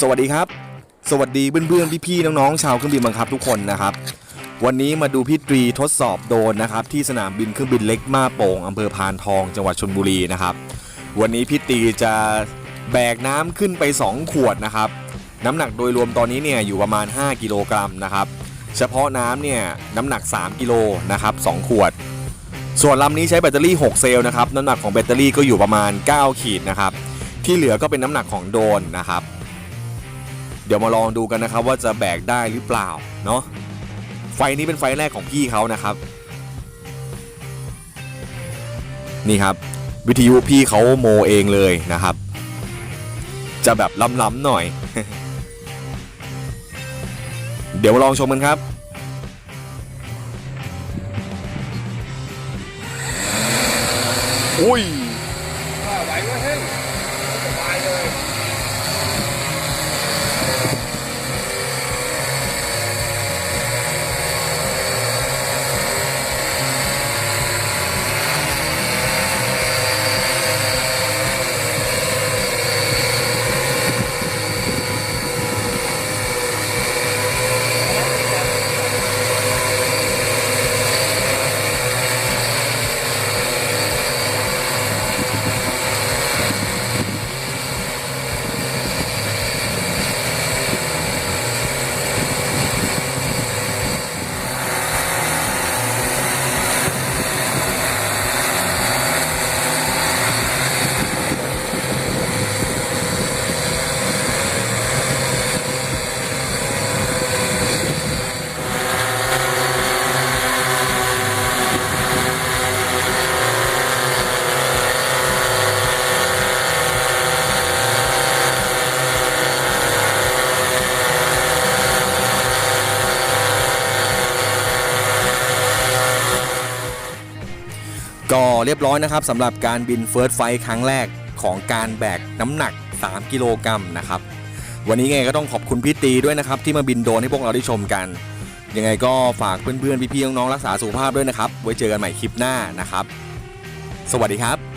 สวัสดีครับ สวัสดีเพื่อนๆพี่ๆน้องๆชาวเครื่องบินบังคับทุกคนนะครับ วันนี้มาดูพี่ตรีทดสอบโดนนะครับ ที่สนามบินเครื่องบินเล็กมาโป่งอำเภอพานทองจังหวัดชลบุรีนะครับ วันนี้พี่ตรีจะแบกน้ำขึ้นไป 2 ขวดนะครับ น้ำหนักโดยรวมตอนนี้เนี่ยอยู่ประมาณ 5 กิโลกรัมนะครับ เฉพาะน้ำเนี่ยน้ำหนัก 3 กิโลนะครับ2ขวด ส่วนลำนี้ใช้แบตเตอรี่ 6 เซลล์นะครับน้ำหนักของแบตเตอรี่ก็อยู่ประมาณ 9 ขีดนะครับที่เหลือก็เป็นน้ำหนักของโดนนะครับ ดี๋ยวมาลองดูกันนะครับว่าจะแบกได้หรือเปล่าเนาะไฟนี้เป็นไฟแรกของพี่เขานะครับ นี่ครับ วิทยุพี่เขาโมเองเลยนะครับ จะแบบล้ำๆหน่อย เดี๋ยวมาลองชมกันครับอุ้ยไหวก็เฮ้ ก็เรียบร้อยนะครับสำหรับการบินเฟิร์สไฟครั้งแรกของการแบกน้ำหนัก 3 กิโลกรัมนะครับ วันนี้ไงก็ต้องขอบคุณพี่ตีด้วยนะครับ ที่มาบินโดรนให้พวกเราได้ชมกัน ยังไงก็ฝากเพื่อนๆ พี่ๆ น้องๆ รักษาสุขภาพด้วยนะครับ ไว้เจอกันใหม่คลิปหน้านะครับ สวัสดีครับ